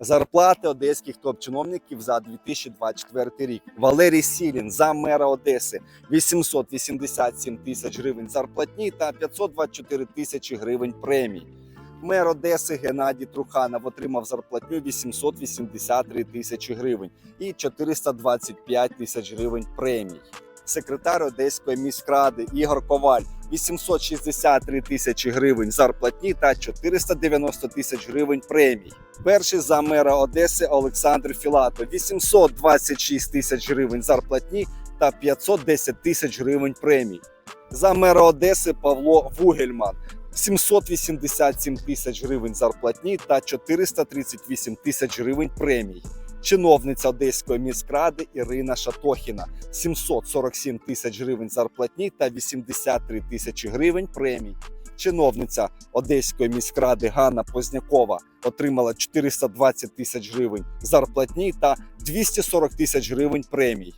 Зарплати одеських топ-чиновників за 2024 рік. Валерій Сілін за мера Одеси 887 тисяч гривень зарплатні та 524 тисячі гривень премій. Мер Одеси Геннадій Труханов отримав зарплатню 883 тисячі гривень і 425 тисяч гривень премій. Секретар Одеської міськради Ігор Коваль 863 тисячі гривень зарплатні та 490 тисяч гривень премій. Перший за мера Одеси Олександр Філатов 826 тисяч гривень зарплатні та 510 тисяч гривень премій. За мера Одеси Павло Вугельман 787 тисяч гривень зарплатні та 438 тисяч гривень премій. Чиновниця Одеської міськради Ірина Шатохіна 747 тисяч гривень зарплатні та 83 тисячі гривень премій. Чиновниця Одеської міськради Ганна Познякова отримала 420 тисяч гривень зарплатні та 240 тисяч гривень премій.